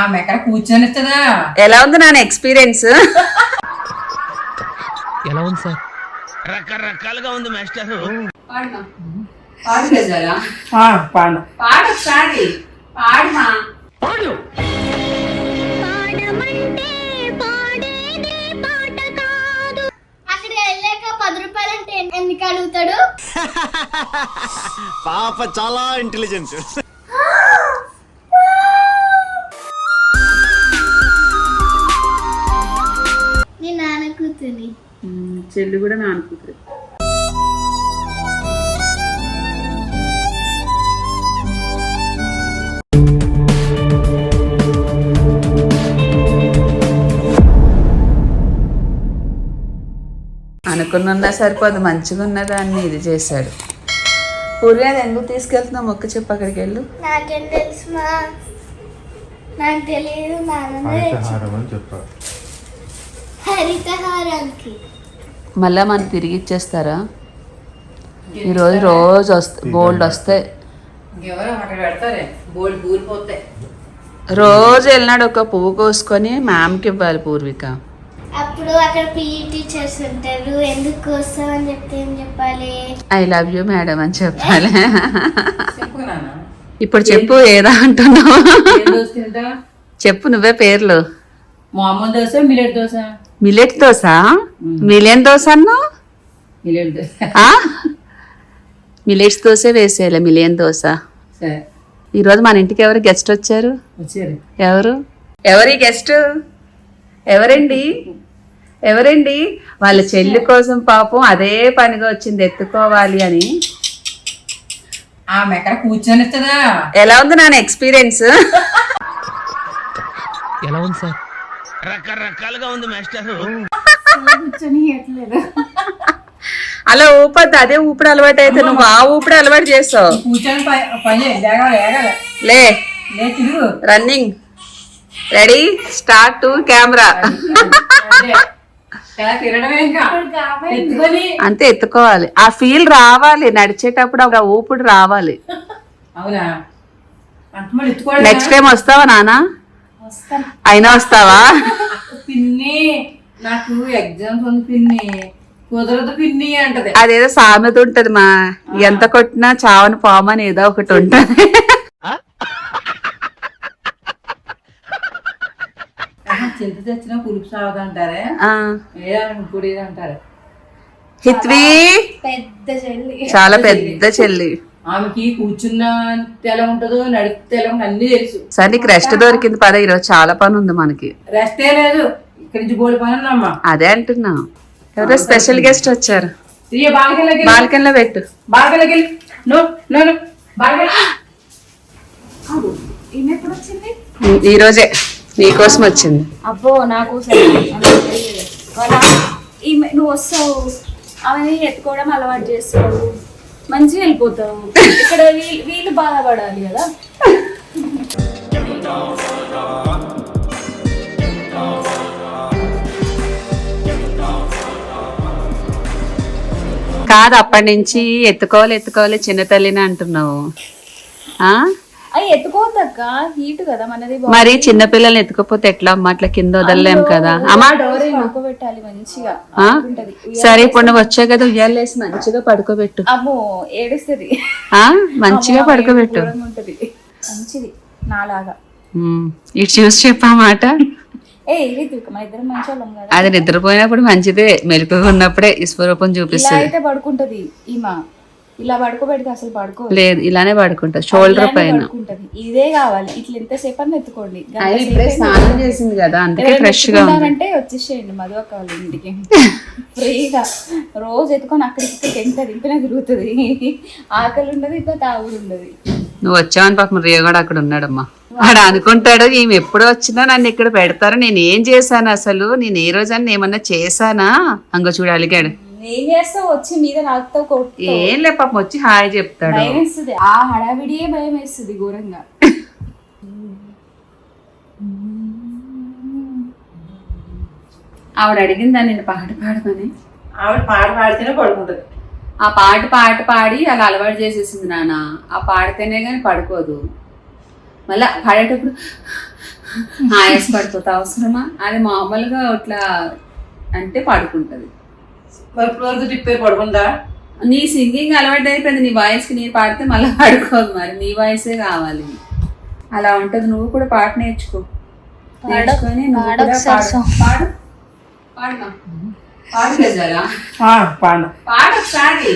ఆమె ఎక్కడ కూర్చొనిస్తుందా ఎలా ఉంది నాన్న ఎక్స్పీరియన్స్? ఎలా ఉంది సార్? రకరకాలుగా ఉంది మాస్టర్. పాడు గజాలా? పాడు. పాడు ఒకసారి. పాడుమా? అక్కడ వెళ్ళాక పది రూపాయలు అంటే ఎందుకు అడుగుతాడు పాప చాలా ఇంటెలిజెంట్ చెల్లి కూడా నాన్న కూతురు అనుకున్నా సరిపోదు మంచిగా ఉన్నదాన్ని ఇది చేశాడు. పూర్వి అది ఎందుకు తీసుకెళ్తున్నావు? మొక్క చెప్పు అక్కడికి వెళ్ళు. నాకేం తెలుసు నాకు తెలియదు అని హరితహారానికి మళ్ళా మనం తిరిగి ఇచ్చేస్తారా? ఈరోజు రోజు వస్తాయి బోల్డ్ వస్తాయి రోజు వెళ్ళినాడు ఒక పువ్వు కోసుకొని మ్యామ్కి ఇవ్వాలి పూర్విక. అప్పుడు అక్కడ పిఈ టీచర్స్ ఉంటారు. ఎందుకు వస్తావు అని చెప్తే ఏం చెప్పాలి? ఐ లవ్ యూ మేడం అని చెప్పాలి. చెప్పు నాన్న. ఇప్పుడు చెప్పు ఏదా అంటున్నావు? చెప్పు నువ్వే పేర్లు. మామూలు dosa millet dosa? Millet dosa? Million dosa ఆ? మిలెట్స్ దోశ వేసేయాలి మిలియన్ దోశ. సరే. ఈరోజు మన ఇంటికి ఎవరు గెస్ట్ వచ్చారు? వచ్చారు. ఎవరు? ఎవరి గెస్ట్? ఎవరండి? ఎవరండి? వాళ్ళ చెల్లి కోసం పాపం అదే పనిగా వచ్చింది ఎత్తుకోవాలి అని. ఆమె ఎక్కడ కూర్చొనిస్తుందా ఎలా ఉంది నాన్న ఎక్స్పీరియన్స్? ఎలా ఉంది సార్? రకరకాలుగా ఉంది మాస్టర్. అలా ఊపద్దు అదే ఊపిడి అలవాటు అయితే నువ్వు ఆ ఊపిడి అలవాటు చేస్తావు. లే. Running. Ready? Start to camera. అంతే. ఎత్తుకోవాలి. ఆ ఫీల్ రావాలి నడిచేటప్పుడు ఆ ఊపిడి రావాలి. నెక్స్ట్ టైం వస్తావా నాన్న అయినా వస్తావా? పిన్ని నాకు ఎగ్జామ్స్ ఉంది పిన్ని. కుదరదు పిన్ని అంటది. అదేదో సామెత ఉంటది మా. ఎంత కొట్టినా చావని పామని ఏదో ఒకటి ఉంటది. చింత తెచ్చినా పులుపు సావదు అంటారే అంటారు? హిత్వి! పెద్ద చెల్లి. చాలా పెద్ద చెల్లి. ఆమెకి కూర్చున్న ఎలా ఉంటుందో నడిపితే ఎలా ఉంటుందో అన్ని తెలుసు. సరే నీకు రెస్ట్ దొరికింది పద ఈరోజు చాలా పని ఉంది మనకి. రెస్టే లేదు. ఇక్కడి నుంచి బోడి పని ఉందమ్మా. అదే అంటున్నా. ఎవరో స్పెషల్ గెస్ట్ వచ్చారు. బాల్కనీలోకి బాల్కనీలో పెట్టు. బాల్కనీలోకి వెళ్ళి. No no no. బాల్కనీ ఈ రోజే నీకోసం వచ్చింది. అబ్బో నాకు ఈమె నువ్వు వస్తావు. ఆమెని ఎత్తుకోవడం అలవాటు చేస్తావు మంచిగా వెళ్ళిపోతావు ఇక్కడ వీళ్ళు బాధపడాలి కదా. కాదు అప్పటి నుంచి ఎత్తుకోవాలి ఎత్తుకోవాలి చిన్న తల్లిని అంటున్నావు. అవి ఎత్తుకోవద్దక్క. హీట్ కదా మనది మరి చిన్న పిల్లల్ని ఎత్తుకోపోతే ఎట్లా? అమ్మ అట్లా కింద వదలలేం కదా. అమ్మా! పడుకోబెట్టాలి మంచిగా. సరే ఇప్పుడు నువ్వు వచ్చావు కదా ఉయ్యాలేసి మంచిగా పడుకోబెట్టు. అమ్మో ఏడుస్తుంది. ఆ? మంచిగా పడుకోబెట్టు. మంచిది. నాలాగా. ఇటు చూసి చెప్పా మాట. ఏ రితిక్ మన ఇద్దరం మంచి వాళ్ళం కదా. అది నిద్రపోయినప్పుడు మంచిదే. మెలకుగా ఉన్నప్పుడే ఈ స్వరూపం చూపిస్తుంది. పడుకుంటది ఈమె. ఇలా పడుకోబెడితే అసలు పడుకో లేదు ఇలానే పడుకుంటా షోల్డర్ పైన. ఇదే కావాలి ఇట్లా ఎంతసేపు అని ఎత్తుకోండి. స్నానం చేసింది కదా అందుకే ఫ్రెష్గా ఎత్తుకుంటారంటే వచ్చేసేయండి మధు వాళ్ళ ఇంటికి. ఫ్రీగా. రోజు ఎత్తుకొని అక్కడికి ఇక్కడికి ఎంత దింపినా తిరుగుతుంది. ఆకలి ఉండదు ఇంకా తాగుడు ఉండదు. నువ్వు వచ్చావని పాపం రియో కూడా అక్కడ ఉన్నాడమ్మా. వాడు అనుకుంటాడు ఈమె ఎప్పుడు వచ్చినా నన్ను ఇక్కడ పెడతారు నేను ఏం చేశాను అసలు? నేను ఏ రోజన్నా ఏమన్నా చేశానా? అంగో చూడు అలిగాడు. ఏం చేస్తావు వచ్చి మీద రాకుతో కొట్టు ఏం లే పాపం వచ్చి హాయ్ చెప్తాడు భయం వేస్తుంది ఆ హడావిడియే భయం వేస్తుంది ఘోరంగా ఆవిడ అడిగిందా నేను పాట పాడమని ఆవిడ పాట పాడితేనే పడుకుంటది ఆ పాట పాట పాడి అలా అలవాటు చేసేసింది నాన్న ఆ పాడితేనే కానీ పడుకోదు మళ్ళా పాడేటప్పుడు ఆయాస పడిపోతే అవసరమా అది మామూలుగా అట్లా అంటే పడుకుంటది ఇప్పుడు వరకు తిప్పే పడుకుందా? నీ సింగింగ్ అలవాటు అయిపోయింది నీ వాయిస్కి నీ పాడితే మళ్ళీ పడుకోదు మరి. నీ వాయిసే కావాలి. అలా ఉంటది నువ్వు కూడా పాట నేర్చుకో. నేర్చుకొని నువ్వు పాడు కూడా పాడు. పాడు. పాడుమా? పాడు గజాలా? పాడు. పాడు ఒకసారి.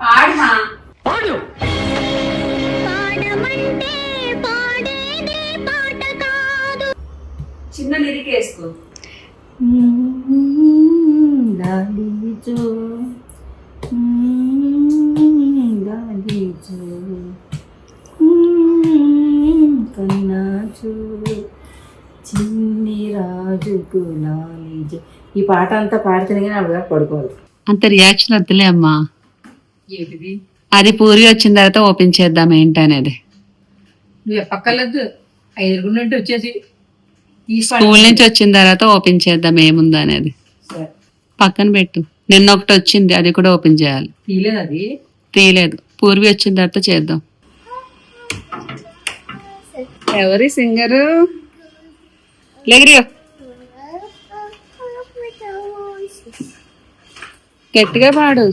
పాడుమా? చిన్న లిరిక్ వేసుకో. కన్నాచు. చిన్ని రాజుకు లాలీజో ఈ పాట అంతా పాడితేనే కానీ అప్పుడు పడుకోవాలి. అంత రియాక్షన్ వద్దులే అమ్మా. ఏంటిది? అది పూరి వచ్చిన తర్వాత ఓపెన్ చేద్దాం ఏంటనేది. నువ్వు పక్కలేదు ఎదుర్కొన్నట్టు వచ్చేసి తీసి స్కూల్ నుంచి వచ్చిన తర్వాత ఓపెన్ చేద్దాం ఏముంది అనేది. పక్కన పెట్టు. నిన్న ఒకటి వచ్చింది అది కూడా ఓపెన్ చేయాలి. తీయలేదు అది? తీయలేదు. పూర్వి వచ్చిన తర్వాత చేద్దాం. ఎవరి సింగరు? లేగిరియో. గట్టిగా పాడు.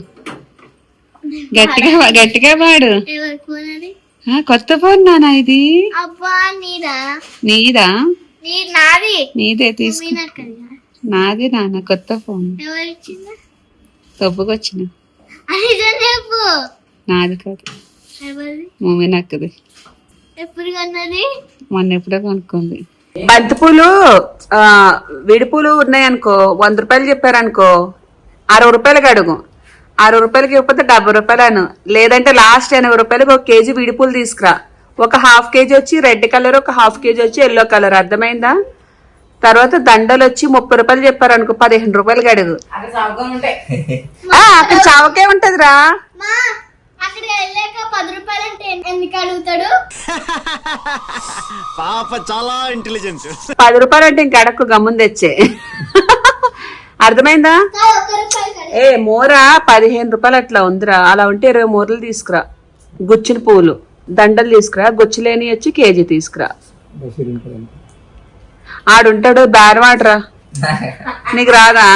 గట్టిగా గట్టిగా పాడు. కొత్త ఫోన్ నానా ఇది? నీదా? నీదా? నీ నాది. నీదే తీసుకో. నాదే నాన్న కొత్త ఫోన్. తప్పుకొచ్చిన. అది నిజం చెప్పు నాది కాదు. మూవీ నక్కది. ఎప్పుడు కొన్నది? మొన్న ఎప్పుడో కొనుక్కుంది. బంతిపూలు ఆ, విడిపూలు ఉన్నాయనుకో వంద రూపాయలు చెప్పారనుకో అరవై రూపాయలకి అడుగు. అరవై రూపాయలకి ఇవ్వకపోతే డెబ్బై రూపాయలు అను. లేదంటే లాస్ట్ ఎనభై రూపాయలకి ఒక కేజీ విడిపూలు తీసుకురా. ఒక హాఫ్ కేజీ వచ్చి రెడ్ కలర్ ఒక హాఫ్ కేజీ వచ్చి ఎల్లో కలర్. అర్థమైందా? తర్వాత దండలు వచ్చి ముప్పై రూపాయలు చెప్పారనుకో పదిహేను రూపాయలకి అడుగు అక్కడ చావకే ఉంటదిరా. మా అక్కడ వెళ్ళాక పది రూపాయలు అంటే ఎందుకు అడుగుతాడు? పాప చాలా ఇంటెలిజెంట్ పది రూపాయలు అంటే ఇంక అడక్కు గమ్మున తెచ్చే. అర్థమైందా? ఏ మోర పదిహేను రూపాయలు అట్లా ఉందిరా. అలా ఉంటే ఇరవై మూరలు తీసుకురా. గుచ్చిన పువ్వులు. దండలు తీసుకురా. గుచ్చులేని వచ్చి కేజీ తీసుకురా. ఆడుంటాడు బేరవాడరా నీకు రాదా?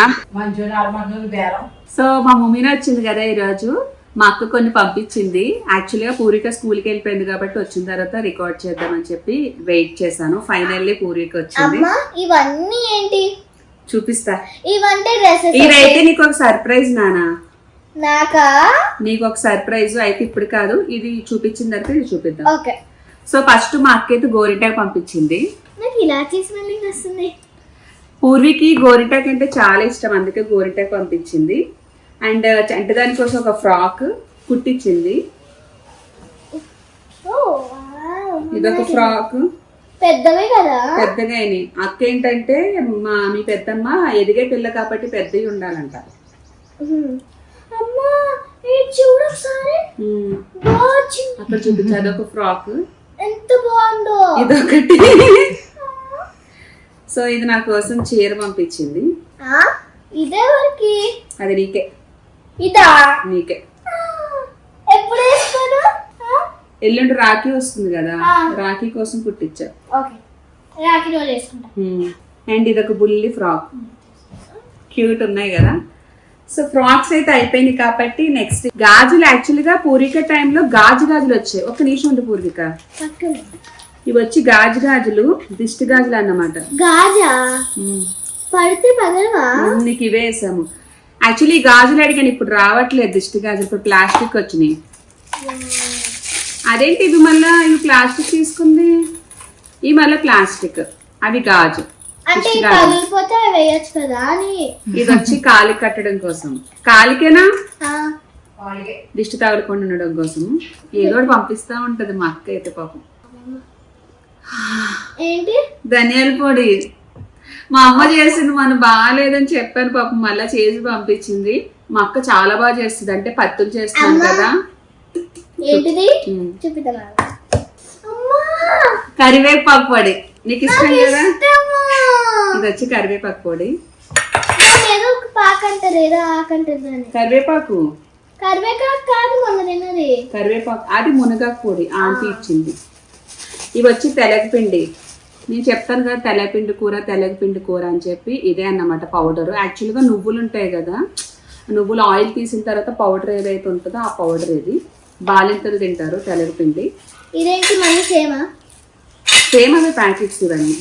సో మా మమ్మీని వచ్చింది కదా ఈరోజు. మా అక్క కొన్ని పంపించింది. యాక్చువల్గా పూరిక స్కూల్కి వెళ్ళిపోయింది కాబట్టి వచ్చిన తర్వాత రికార్డ్ చేద్దామని చెప్పి వెయిట్ చేశాను. ఫైనల్లీ పూరిక వచ్చింది. అమ్మా ఇవన్నీ ఏంటి? చూపిస్తా. ఇవంటే డ్రెస్సెస్ ఇదైతే నీకు ఒక సర్ప్రైజ్ నానా. నాకా? నీకు ఒక సర్ప్రైజ్ అయితే ఇప్పుడు కాదు. ఇది చూపించిన తర్వాత ఇది చూపిద్దాం. ఓకే. సో ఫస్ట్ మా అక్క అయితే గోరింటాకు పంపించింది. నాకు ఇలాచీ స్మెల్లింగ్ వస్తుంది పూర్వికి గోరింటాకు అంటే చాలా ఇష్టం. అందుకే గోరింటాకు పంపించింది. అండ్ అంటే దానికోసం ఒక ఫ్రాక్ కుట్టించింది. ఇదొక ఫ్రాక్. పెద్దవే కదా. పెద్దగా అయినాయి. అక్క ఏంటంటే మా మీ పెద్దమ్మ ఎదిగే పిల్ల కాబట్టి పెద్దవి ఉండాలంట. అక్కడ చూపించు అదొక ఫ్రాక్. ఎంత బాగుందో. ఇదొకటి. సో ఇది నా కోసం చీర పంపించింది. ఆ? ఇదే వరకు? అది నీకే. ఇదా? నీకే. ఎప్పుడు వేసుకోను? ఎల్లుండి రాఖీ వస్తుంది కదా. రాఖీ కోసం కుట్టించా. ఓకే. రాఖీ రోజు వేసుకుంటా. అండ్ ఇదొక బుల్లి ఫ్రాక్. క్యూట్ ఉన్నాయి కదా. సో ఫ్రాక్స్ అయితే అయిపోయినాయి కాబట్టి నెక్స్ట్ గాజులు యాక్చువల్గా పూరిక టైంలో గాజు గాజులు వచ్చాయి. ఒక నిమిషం ఉండి పూర్విక ఇవి వచ్చి గాజు గాజులు దిష్టి గాజులు అన్నమాట. గాజా? పడితే పగలవా నీకు ఇవే వేసాము. యాక్చువల్లీ ఈ గాజులు అడిగాను ఇప్పుడు రావట్లేదు దిష్టి గాజులు ఇప్పుడు ప్లాస్టిక్ వచ్చినాయి. అదేంటి ఇది మళ్ళా ఇవి ప్లాస్టిక్ తీసుకుంది? ఇవి మళ్ళీ ప్లాస్టిక్ అవి గాజు. అంటే పగిలిపోతే వేయచ్చు కదా అని. ఇది వచ్చి కాలి కట్టడం కోసం. కాలికేనా? ఆ, దిష్టి తగలకుండా ఉండడం కోసం. ఏదో ఒకటి పంపిస్తా ఉంటది మా అక్క అయితే పాపం. ఏంటి? ధనియాల పొడి. మా అమ్మ చేసింది మనం బాగాలేదని చెప్పాను పాపం. మళ్ళీ చేసి పంపించింది. మా అక్క చాలా బాగా చేస్తుంది. అంటే పత్తులు చేస్తున్నాను కదా. ఏంటిది. చూపిద్దాం. అమ్మా. కరివేపాకు పొడి. నీకు ఇష్టం కదా. ఇది వచ్చి కరివేపాకు పొడి. దాన్ని ఏదో ఒక పాక అంటారు ఏదో ఆకంటారు దాన్ని. కరివేపాకు? కరివేపాకు కాదు కరివేపాకు అది మునగాకు పొడి ఆంటీ ఇచ్చింది. ఇవి వచ్చి తెలగపిండి. నేను చెప్తాను కదా తెల్లపిండి కూర తెల్లపిండి కూర అని చెప్పి ఇదే అన్నమాట పౌడర్ యాక్చువల్గా నువ్వులు ఉంటాయి కదా నువ్వులు ఆయిల్ తీసిన తర్వాత పౌడర్ ఏదైతే ఉంటుందో ఆ పౌడర్ ఇది. బాలింతలు తింటారు తెల్లపిండి ఇదేంటి మళ్ళీ సేమా? సేమ్ అవి ప్యాకెట్స్ ఇవన్నీ.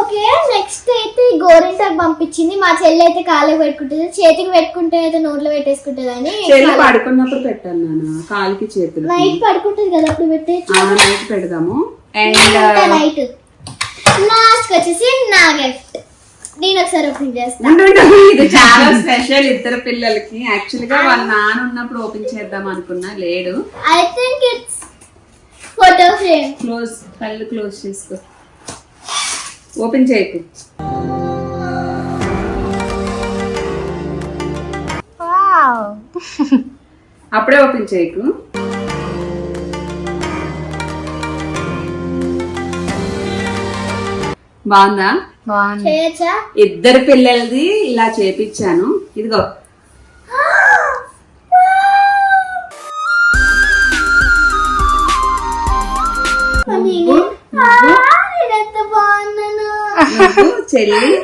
ఓకే నెక్స్ట్ అయితే ఈ గోరింటాకు పంపించింది. మా చెల్లి అయితే కాళ్ళకి పెట్టుకుంటుంది. చేతికి పెట్టుకుంటే అయితే నోట్లో పెట్టేసుకుంటుంది అని చెల్లి పడుకున్నప్పుడు పెట్టాను నాన్న కాలికి చేతులు నైట్ పడుకుంటుంది కదా అప్పుడు పెట్టే నైట్ పెడదాము. అండ్ నైట్ లాస్ట్ వచ్చేసి నా గిఫ్ట్ నేను ఒకసారి ఓపెన్ చేస్తాను. ఇది చాలా స్పెషల్ ఇద్దరు పిల్లలకి. యాక్చువల్గా వాళ్ళ నాన్న ఉన్నప్పుడు ఓపెన్ చేద్దాం అనుకున్నా లేడు. I think it's photo frame close కళ్ళు క్లోజ్ చేసుకో. ఓపెన్ చేయకు. అప్పుడే ఓపెన్ చేయకు. బాగుందా? ఇద్దరు పిల్లలది ఇలా చేపించాను ఇదిగో. చెల్లి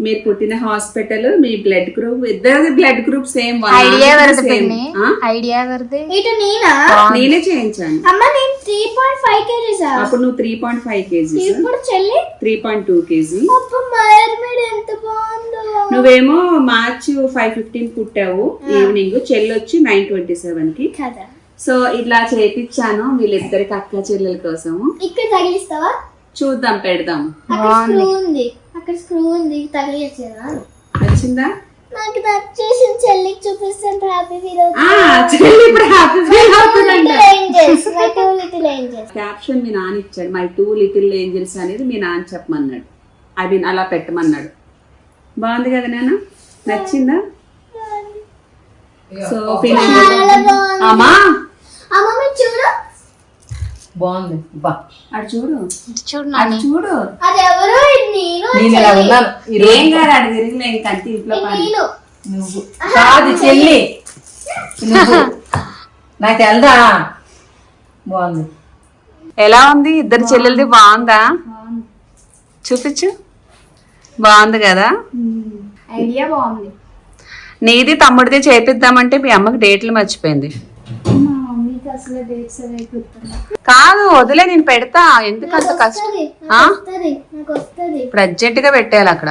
మీరు పుట్టిన హాస్పిటల్ మీ బ్లడ్ గ్రూప్ ఇద్దరిది బ్లడ్ గ్రూప్ సేమ్ ఐడియా వరది పిన్ని ఐడియా వరది. ఇటు నేనా? నేనే చేయించాను. అమ్మ నేను త్రీ పాయింట్ ఫైవ్ కేజీసా? అప్పుడు నువ్వు త్రీ పాయింట్ ఫైవ్ కేజీస్. ఇప్పుడు చెల్లి? Three point two KG. అప్ప మయర్ మీద ఎంత బాగుందో. నువ్వేమో మార్చ్ ఫైవ్ ఫిఫ్టీన్ పుట్టావు. ఈవినింగ్ చెల్లి వచ్చి నైన్ ట్వంటీ సెవెన్కి. కదా. సో ఇట్లా చేపించాను వీళ్ళిద్దరికి అక్క చెల్లెల కోసము. ఇక్కడ తగిలిస్తావా? చూద్దాం పెడదాం. ఉంది. అక్కడ స్క్రూ ఉంది. తగిలిచ్చేదా వచ్చిందా నాకు నచ్చేసిన చెల్లికి చూపిస్తాను హ్యాపీ ఫీల్ ఆ, చెల్లి ఇప్పుడు హ్యాపీ ఫీల్ అవుతుందంట. Angels my two little angels caption మీ నాన్న ఇచ్చాడు. మై టూ లిటిల్ ఏంజల్స్ అనేది మీ నాన్న చెప్పమన్నాడు. అది అలా పెట్టమన్నాడు. బాగుంది కదా నాన్న? నచ్చిందా? సో ఫినిష్ అమ్మా! అమ్మ మీరు చూడు. బాగుంది. బా. అటు చూడు. చూడు అటు చూడు. అది ఎవరు ఇది నేను ఇలా ఉన్నాను. ఏం కాదు అటు తిరిగిలే ఇంట్లో పని. నువ్వు. కాదు చెల్లి. నువ్వు. నాకు తెల్దా? బాగుంది. ఎలా ఉంది? ఇద్దరు చెల్లెలది బాగుందా? చూపించు. బాగుంది కదా? ఐడియా బాగుంది. నీది తమ్ముడిది చేపిద్దామంటే మీ అమ్మకి డేట్లు మర్చిపోయింది మా మమ్మీకి అసలు డేట్స్ అవి గుర్తున్నా కాదు వదిలే నేను పెడతా. ఎందుకు అంత కష్టం ఇప్పుడు అర్జెంట్గా పెట్టేయాలి అక్కడ.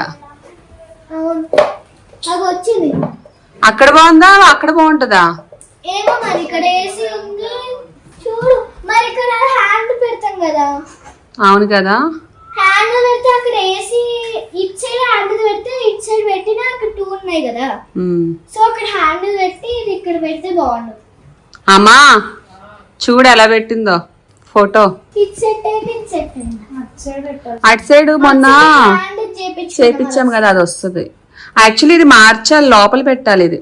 అక్కడ బాగుందా? అక్కడ బాగుంటుందా? ఏమో మరి ఇక్కడ ఏసీ ఉంది. చూడు మరి ఇక్కడ హ్యాండ్ పెడతాం కదా. అవును కదా. హ్యాండ్ పెడితే అక్కడ ఏసీ ఇట్ సైడ్ హ్యాండ్ పెడితే ఇట్ సైడ్ పెట్టినా అక్కడ టూ ఉన్నాయి కదా. సో అక్కడ హ్యాండ్ పెట్టి ఇది ఇక్కడ పెడితే బాగుండు. అమ్మా! చూడు ఎలా పెట్టిందో ఫోటో. అటు సైడ్ మొన్న హ్యాండ్ చేపించు చేపించాం కదా. అది వస్తుంది. యాక్చువల్లీ ఇది మార్చాలి లోపల పెట్టాలి ఇది.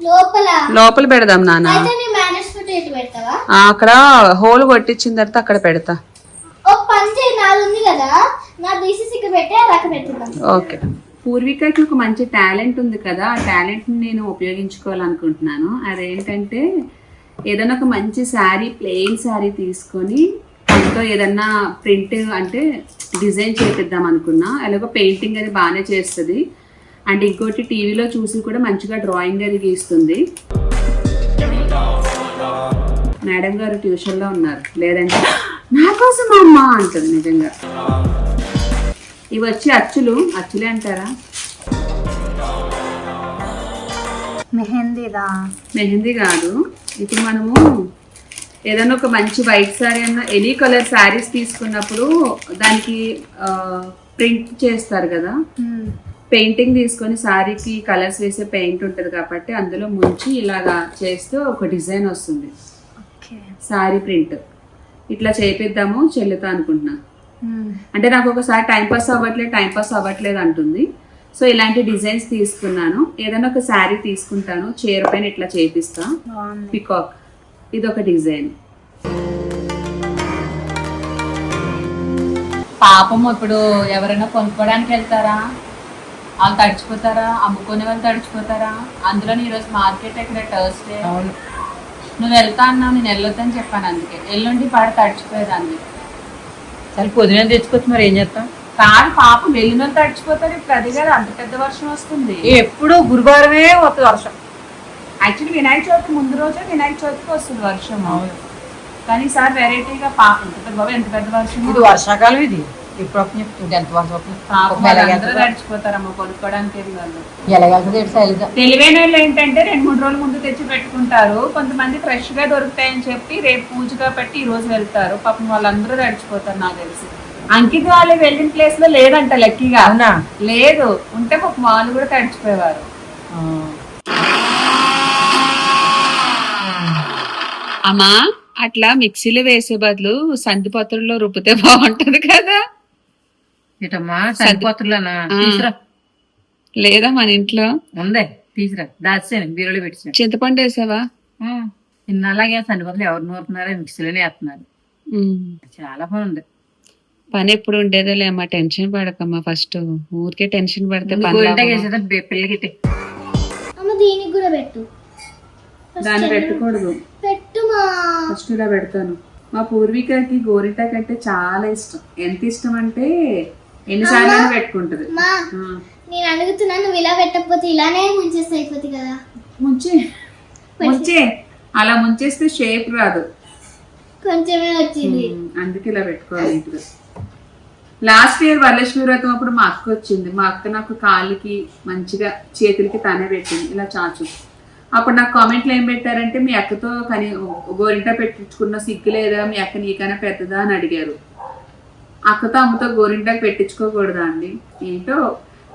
లోపల? లోపల పెడదాం నాన్న. అక్కడ హోల్ కొట్టించిన తర్వాత అక్కడ పెడతా. ఓకే. పూర్వికకి ఒక మంచి టాలెంట్ ఉంది కదా. ఆ టాలెంట్ని నేను ఉపయోగించుకోవాలనుకుంటున్నాను. అదేంటంటే ఏదైనా ఒక మంచి శారీ ప్లెయిన్ శారీ తీసుకొని దాంతో ఏదన్నా ప్రింట్ అంటే డిజైన్ చేపిద్దాం అనుకున్నా. అలాగే పెయింటింగ్ అది బాగానే చేస్తుంది. అండ్ ఇంకోటి టీవీలో చూసి కూడా మంచిగా డ్రాయింగ్ అది గీస్తుంది. మేడం గారు ట్యూషన్లో ఉన్నారు. లేదంటే నా కోసం అమ్మ అంటుంది నిజంగా. ఇవి వచ్చి అచ్చులు. అచ్చులే అంటారా? మెహందీదా? మెహందీ కాదు. ఇప్పుడు మనము ఏదైనా ఒక మంచి వైట్ శారీ అన్న ఎనీ కలర్ శారీస్ తీసుకున్నప్పుడు దానికి ప్రింట్ చేస్తారు కదా? పెయింటింగ్ తీసుకొని శారీకి కలర్స్ వేసే పెయింట్ ఉంటుంది కాబట్టి అందులో ముంచి ఇలాగా చేస్తే ఒక డిజైన్ వస్తుంది. శారీ ప్రింట్ ఇట్లా చేపిద్దాము చెల్లుతా అనుకుంటున్నా. అంటే నాకు ఒకసారి టైం పాస్ అవ్వట్లేదు టైం పాస్ అవ్వట్లేదు అంటుంది. సో ఇలాంటి డిజైన్స్ తీసుకున్నాను. ఏదైనా ఒక శారీ తీసుకుంటాను. చీర పైన ఇట్లా చేపిస్తా. పికాక్ ఇది ఒక డిజైన్. పాపం ఇప్పుడు ఎవరైనా కొనుక్కోవడానికి వెళ్తారా? వాళ్ళు తడిచిపోతారా? అమ్ముకునే వాళ్ళు తడిచిపోతారా? అందులో ఈరోజు మార్కెట్ ఎక్కడ? టర్స్డే అవును. నువ్వు వెళ్తా అన్నావు నేను వెళ్ళొద్దని చెప్పాను అందుకే. ఎల్లుండి పాడు తడిచిపోయేదాన్ని. కానీ పొద్దున తెచ్చుకోవచ్చు మరి ఏం చేస్తాం? కాదు పాపం వెళ్ళిన వాళ్ళు తడిచిపోతారు. ఇప్పుడు అది గారు అంత పెద్ద వర్షం వస్తుంది. ఎప్పుడు గురువారమే వస్తుంది వర్షం. యాక్చువల్లీ వినాయక చవితి ముందు రోజే వినాయక చవితికి వస్తుంది వర్షం. కానీ ఈసారి వెరైటీగా పాపం ఎంత పెద్ద బాబు ఎంత పెద్ద వర్షం ఇది వర్షాకాలం ఇది. చెప్తుంది. ఎంత వర్షం? తడిచిపోతారమ్మ కొనుక్కోవడానికి శైలజ తెలివైన వాళ్ళు ఏంటంటే రెండు మూడు రోజుల ముందు తెచ్చి పెట్టుకుంటారు. కొంతమంది ఫ్రెష్గా దొరుకుతాయని చెప్పి రేపు పూజగా పెట్టి ఈ రోజు వెళ్తారు. పాపం వాళ్ళందరూ తడిచిపోతారు నాకు తెలిసి. అంకిత్ వాళ్ళు వెళ్ళిన ప్లేస్లో లేదంట లక్కీగా. అవునా? లేదు. ఉంటే పాపం వాళ్ళు కూడా తడిచిపోయేవారు. అమ్మా అట్లా మిక్సీలో వేసే బదులు సంధిపత్రంలో రుబ్బితే బాగుంటది కదా. ఇటమ్మా సరిపోతులేనా ఆ. తీసురా. లేదా మన ఇంట్లో? ఉందే తీసురా. దాచాను బీరులో పెట్టాను చింతపండు వేసావా? ఇన్నాళ్ళగే సరిపోతులు ఎవరు నూరుతున్నారో మిక్సీలోనే వేస్తున్నారు. చాలా ఉంది పని ఎప్పుడు ఉండేదేలే అమ్మా టెన్షన్ పడకమ్మా. ఫస్ట్ ఊరికే టెన్షన్ పడితే పని అమ్మ దీనికి కూడా పెట్టు. దాన్ని పెట్టకూడదు. పెట్టుమా ఫస్ట్ ఇలా పెడతాను. మా పూర్వీకకి గోరింటాకు అంటే చాలా ఇష్టం. ఎంత ఇష్టం అంటే ఎన్నిసార్లు అయినా పెట్టుకుంటది. మా ఆ, నేను అడుగుతున్నా నువ్వు ఇలా పెట్టకపోతే ఇలానే ముంచేస్తే అయిపోతుంది కదా? ముంచే. ముంచే. అలా ముంచేస్తే షేప్ రాదు. కొంచెమే వచ్చింది. ఉమ్, అందుకే ఇలా పెట్టుకోవాలి నీట్గా లాస్ట్ ఇయర్ వరలక్ష్మి వ్రతం అప్పుడు మా అక్క వచ్చింది. మా అక్క నాకు కాళ్ళకి మంచిగా చేతులకి తనే పెట్టింది. ఇలా చాచు. అప్పుడు నాకు కామెంట్లు ఏం పెట్టారంటే మీ అక్కతో కని గోరింట పెట్టించుకున్న సిగ్గు లేదా? మీ అక్క నీకైనా పెద్దదా? అని అడిగారు. అక్కతో అమ్మతో గోరింటాకు పెట్టించుకోకూడదా అండి? ఏంటో?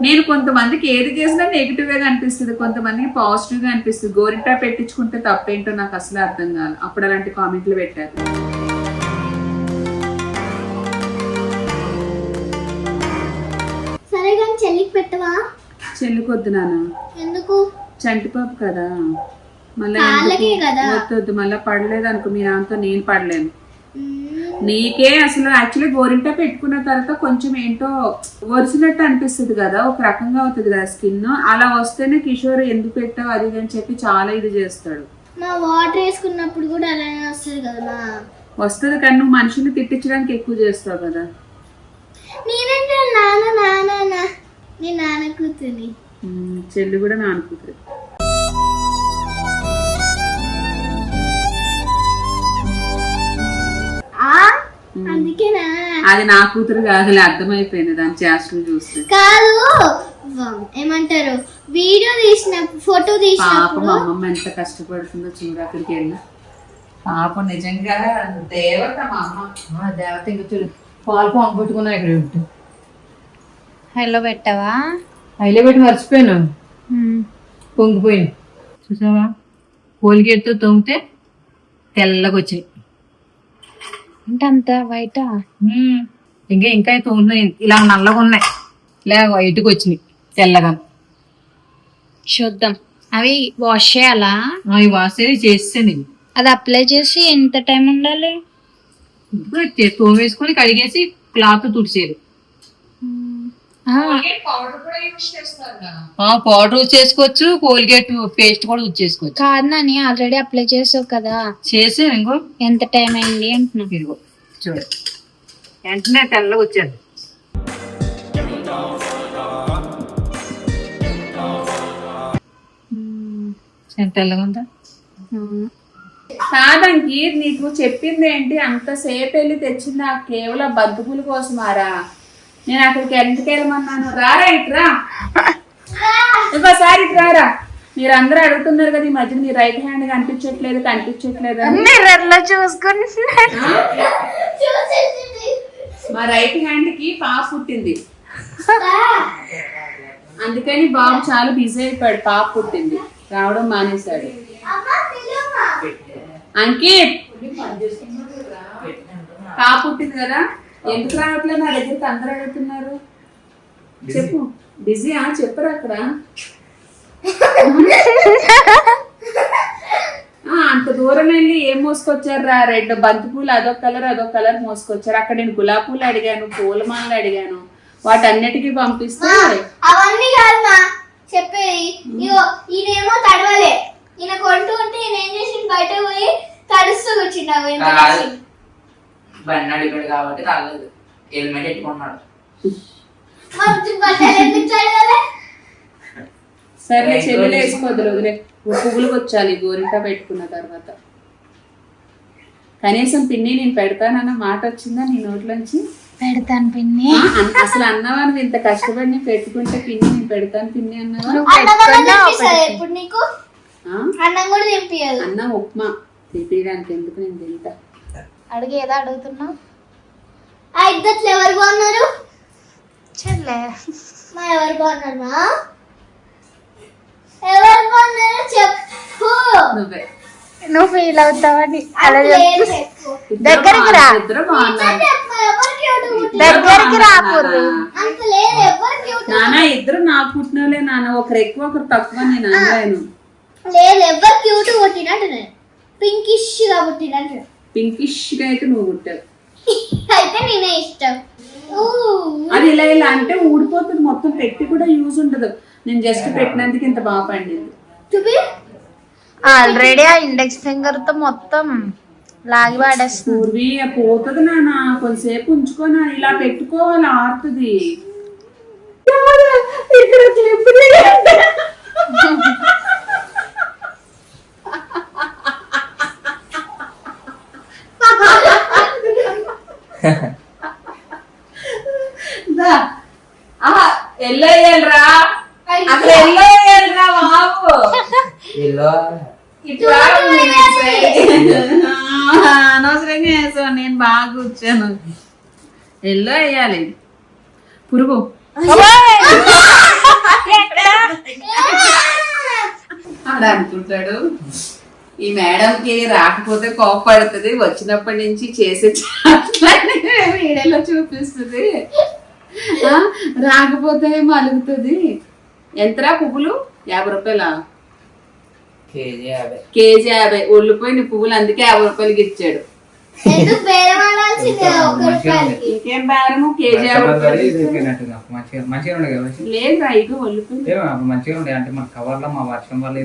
నేను కొంతమందికి ఏది చేసినా నెగిటివ్గా అనిపిస్తుంది కొంతమందికి పాజిటివ్గా అనిపిస్తుంది. గోరింటా పెట్టించుకుంటే తప్పేంటో నాకు అసలు అర్థం కాదు. అప్పుడు అలాంటి కామెంట్లు పెట్టారు. చెల్లికి పెట్టవా? చెల్లికొద్దు నాన్న. ఎందుకు? చంటిపాపు కదా. మళ్ళీ కాళ్ళకే కదా. మళ్ళీ పడలేదు అనుకో మీ నాన్నతో నేను పడలేను. నీకే అసలు యాక్చువల్లీ గోరింట పెట్టుకున్న తర్వాత కొంచెం ఏంటో వరిసినట్టు అనిపిస్తుంది కదా ఒక రకంగా అవుతుంది కదా స్కిన్. అలా వస్తేనే కిషోర్ ఎందుకు పెట్టావు అది అని చెప్పి చాలా ఇది చేస్తాడు. మా వాటర్ వేసుకున్నప్పుడు కూడా అలానే వస్తుంది కదా వస్తుంది కానీ నువ్వు మనుషుల్ని తిట్టించడానికి ఎక్కువ చేస్తావు కదా. నేనంటే నాన్న నాన్న నా నేను నాన్న ఉమ్, చెల్లి కూడా నా అనుకుంటుంది ఆ? అందుకేనా? అది నా కూతురు కాదు అర్థమైపోయింది దాని చేష్టలు చూస్తే. కాదు ఏమంటారు? వీడియో తీసినప్పుడు ఫోటో పాపం తీసినప్పుడు అమ్మమ్మ ఎంత కష్టపడుతుందో చూడు అక్కడికి వెళ్ళి. పాపం నిజంగా దేవత మా అమ్మ. దేవత ఇంకా చూడు పాలు పొంగ పెట్టుకున్నా ఇక్కడ ఉంటుంది హలో పెట్టవా? అయిలో పెట్టి మర్చిపోయాను. పొంగిపోయింది చూసావా? కోలిగేట్తో తొంగితే తెల్లగా వచ్చాయి అంటే అంత బయట ఉమ్. ఇంకా ఇంకా తొంగుతున్నాయి ఇలా నల్లగా ఉన్నాయి. ఇలా వైట్కి వచ్చినాయి. తెల్లగా. చూద్దాం. అవి వాష్ చేయాలా? ఈ వాసేది చేసేసాను ఇవి అది అప్లై చేసి ఎంత టైం ఉండాలి? ఇప్పుడు తోమేసుకొని కడిగేసి క్లాత్ తుడిచేది పౌడర్ యూజ్ చేసుకోవచ్చు కోల్గేట్ పేస్ట్ కూడా యూజ్ చేసుకోవచ్చు. కాదు నాని ఆల్రెడీ అప్లై చేసావు కదా. చేసాను ఇంకో. ఎంత టైం అయింది అంటున్నా. ఇదిగో చూడు. వెంటనే తెల్లగా వచ్చాడు తెల్లగా ఉందా? కాదంకి నీకు చెప్పింది ఏంటి అంతసేపు వెళ్ళి తెచ్చింది ఆ కేవలం బంతిపూల కోసమారా? నేను అక్కడికి ఎందుకు వెళ్ళమన్నాను? రారా ఇట్రా ఇంకోసారి రారా. మీరు అందరూ అడుగుతున్నారు కదా ఈ మధ్య నీ రైట్ హ్యాండ్ కనిపించట్లేదు కనిపించట్లేదు. మిర్రర్లో. మా రైట్ హ్యాండ్కి పాప పుట్టింది. అందుకని బాబు చాలా బిజీ అయిపోయాడు పాప పుట్టింది. రావడం మానేశాడు. అంకిత్! పాప పుట్టింది కదా? ఎందుకు రావట్లేదు? నా దగ్గరికి అందరూ అడుగుతున్నారు చెప్పు. బిజీయా చెప్పరు అక్కడ? ఆ, అంత దూరం వెళ్ళి ఏం మోసుకొచ్చారు రా రెడ్ బంతి పూలు అదొక కలర్ అదొక కలర్ మోసుకొచ్చారు. అక్కడ నేను గులాబీ పూలు అడిగాను పూలమాలలు అడిగాను. వాటన్నిటికీ పంపిస్తే అవన్నీ కాదు మా చెప్పేది ఈయనేమో తడవలే. ఈయన కొంటూ ఉంటే ఈయన ఏం చేసిండు? బయట పోయి తడుస్తూ ఇంత బండి అడిగాడు కాబట్టి రాలేదు హెల్మెట్ పెట్టుకున్నాడు సరే చెల్లెలు. వేసుకోవద్దు వదిలే. పువ్వులకు వచ్చాలి గోరింట పెట్టుకున్న తర్వాత. కనీసం పిన్ని నేను పెడతానన్న మాట వచ్చిందా నీ నోట్లోంచి? పెడతాను పిన్ని. అసలు అన్నవా నువ్వు ఇంత కష్టపడి పెట్టుకుంటే పిన్ని నేను పెడతాను పిన్ని అన్నవా? అన్నం కూడా తినిపిస్తుంది ఇప్పుడు నీకు? ఆ? అన్నం కూడా తినిపించదు అన్నం ఉప్మా. తిప్పడానికి ఎందుకు నేను తింటా. అడిగి ఏదో అడుగుతున్నావు ఆ ఇద్దరు ఎవరు బాగున్నారు? చెల్లె. మా ఎవరు బాగున్నారు మా? ఎవరు బాగున్నారు చెప్పు. నువ్వే. నువ్వు ఫీల్ అవుతావని అది లేదు. చెప్పు దగ్గరికి రా. ఇద్దరు బాగున్నారు. దగ్గరికి రాకూడదు నాన్న. ఇద్దరు నాకు పుట్టినోలే నాన్న ఒకరు ఎక్కువ ఒకరు తక్కువ నేను అనలేను. లేదు ఎవరు క్యూట్ పుట్టినట్టు నేను పింకిష్గా పుట్టినట్టు పింకిష్గా అయితే నువ్వు పుట్టావు. అయితే నేనే ఇష్టం. అది ఇలా ఇలా అంటే ఊడిపోతుంది మొత్తం పెట్టి కూడా యూజ్ ఉండదు. నేను జస్ట్ పెట్టినందుకు ఇంత బాగా పండింది. ఆల్రెడీ ఆ ఇండెక్స్ ఫింగర్తో మొత్తం లాగి పాడేస్తుంది పోతుంది నాన్న. కొంతసేపు ఉంచుకోనా ఇలా పెట్టుకోవాలి ఆరుతుంది. ఇక్కడ ఎల్లో వేయాలిరా అక్కడ ఎల్లో. వేయాలిరా బాబు ఇట్లా అనవసరంగా వేసావు నేను బాగా కూర్చాను. ఎల్లో వేయాలి. పురుగు. అనుకుంటాడు. ఈ మేడంకి రాకపోతే కోపడుతుంది వచ్చినప్పటి నుంచి చేసే వీడియోలో చూపిస్తుంది. రాకపోతే మలుగుతుంది. ఎంతరా పువ్వులు? యాభై రూపాయలా? కేజీ యాభై. కేజీ యాభై. ఒళ్ళిపోయిన పువ్వులు అందుకే యాభై రూపాయలకి ఇచ్చాడు. మంచిగా ఉండే అంటే మన కవర్లో మా వర్షం వల్ల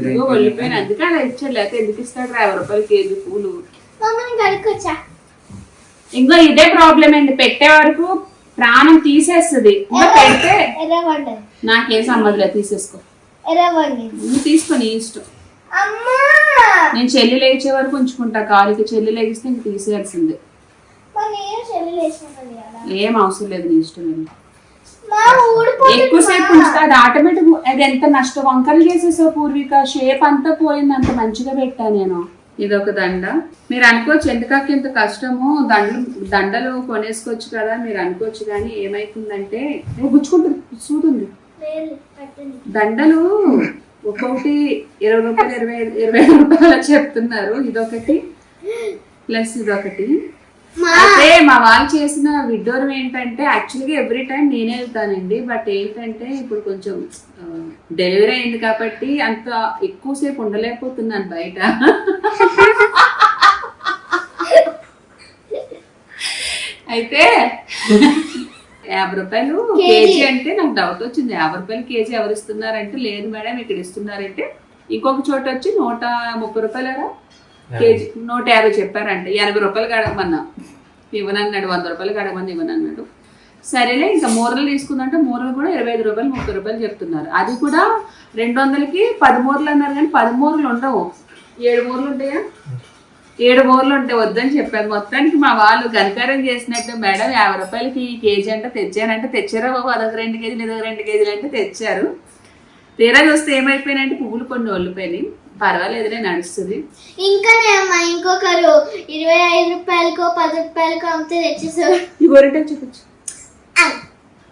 అందుకే అలా ఎందుకు ఇస్తాడు యాభై రూపాయలు కేజీ కడుక్కొచ్చా? ఇంకో ఇదే ప్రాబ్లం అండి పెట్టే వరకు ప్రాణం తీసేస్తుంది. ఇంకా పెడితే నాకేం సంబంధం లేదు. తీసేసుకో. తీసుకొని ఇష్టం. నేను చెల్లి లేచే వరకు ఉంచుకుంటా. కాలికి చెల్లి లేగిస్తే ఇంక తీసేయాల్సిందే. ఏం అవసరం లేదు నీ ఇష్టం ఎక్కువసేపు ఉంచితే. అది ఆటోమేటిక్ అది ఎంత నష్టం? వంకలు చేసేసావు పూర్విక. షేప్ అంతా పోయింది. అంత మంచిగా పెట్టా నేను. ఇది ఒక దండ. మీరు అనుకోవచ్చు ఎందుకక్క ఇంత కష్టము? దండలు దండలు కొనేసుకోవచ్చు కదా. మీరు అనుకోవచ్చు కానీ ఏమైతుందంటే గుచ్చుకుంటుంది. పెట్టండి దండలు ఒక్కొక్కటి ఇరవై రూపాయలు ఇరవై ఇరవై రూపాయలు చెప్తున్నారు. ఇదొకటి. ప్లస్ ఇదొకటి. అయితే మా వాళ్ళు చేసిన విడ్డూరం ఏంటంటే యాక్చువల్గా ఎవ్రీ టైం నేనే వెళ్తానండి. బట్ ఏంటంటే ఇప్పుడు కొంచెం డెలివరీ అయింది కాబట్టి అంత ఎక్కువసేపు ఉండలేకపోతున్నాను బయట. అయితే యాభై రూపాయలు కేజీ. అంటే నాకు డౌట్ వచ్చింది. యాభై రూపాయలు కేజీ ఎవరు ఇస్తున్నారంటే? లేదు మేడం ఇక్కడ ఇస్తున్నారంటే ఇంకొక చోట వచ్చి నూట ముప్పై రూపాయలు కేజీ నూట యాభై చెప్పారంటే. ఎనభై రూపాయలు అడగమన్నా ఇవ్వనన్నాడు వంద రూపాయలు అడగమని ఇవ్వనన్నాడు. సరేలే ఇంకా మూరలు తీసుకుందంటే మూరలు కూడా ఇరవై ఐదు రూపాయలు ముప్పై రూపాయలు చెప్తున్నారు. అది కూడా రెండు వందలకి పది మూరలు అన్నారు కానీ పది మూరలు ఉండవు. ఏడు మూరలు ఉంటాయా? ఏడు మూరలు ఉంటాయి వద్దని చెప్పాను మొత్తానికి మా వాళ్ళు గనకారం చేసినట్టు మేడం యాభై రూపాయలకి ఈ కేజీ అంటే తెచ్చానంటే తెచ్చారా బాబు? అదొక రెండు కేజీలు ఇదొక రెండు కేజీలు అంటే తెచ్చారు. తీరా చూస్తే ఏమైపోయినాయంటే పువ్వులు కొన్ని ఒళ్ళిపోయినాయి. పర్వాలేదులే నడుస్తుంది. అమ్మా ఇంకొకరు ఇరవై ఐదు రూపాయలకో పది రూపాయలకో అమ్మితే తెచ్చేసారు. ఈ గోరింట చూపించు.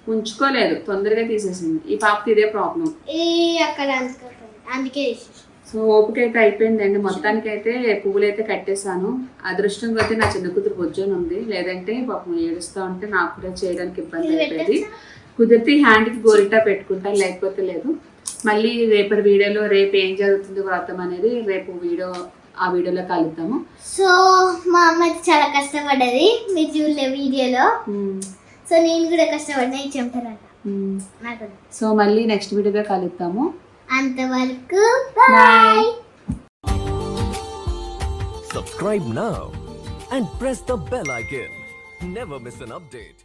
ఉంచుకోలేదు తొందరగా తీసేసింది. ఈ పాపకి ఇదే ప్రాబ్లం ఈ అక్కడ అందుకే అందుకే. సో ఓపిక అయితే అయిపోయిందండి. మొత్తానికి అయితే పువ్వులు అయితే కట్టేశాను. అదృష్టం కొద్దీ నా చిన్న కూతురు బొజ్జోని ఉంది. లేదంటే పాపం ఏడుస్తా ఉంటే నాకు కూడా చేయడానికి ఇబ్బంది అయిపోయేది. కుదిరితే హ్యాండ్కి గోరిటా పెట్టుకుంటాను లేకపోతే లేదు. మళ్ళీ రేపటి వీడియోలో రేపు ఏం జరుగుతుంది వ్రతం అనేది రేపు వీడియో ఆ వీడియోలో కలుద్దాము. సో మా అమ్మ అయితే చాలా కష్టపడ్డది మీరు చూడలే వీడియోలో. సో నేను కూడా కష్టపడినా చెప్తారంట. నాకు సో మళ్ళీ నెక్స్ట్ వీడియోలో కలుద్దాము. అంతవరకు bye Subscribe now and press the bell icon. Never miss an update.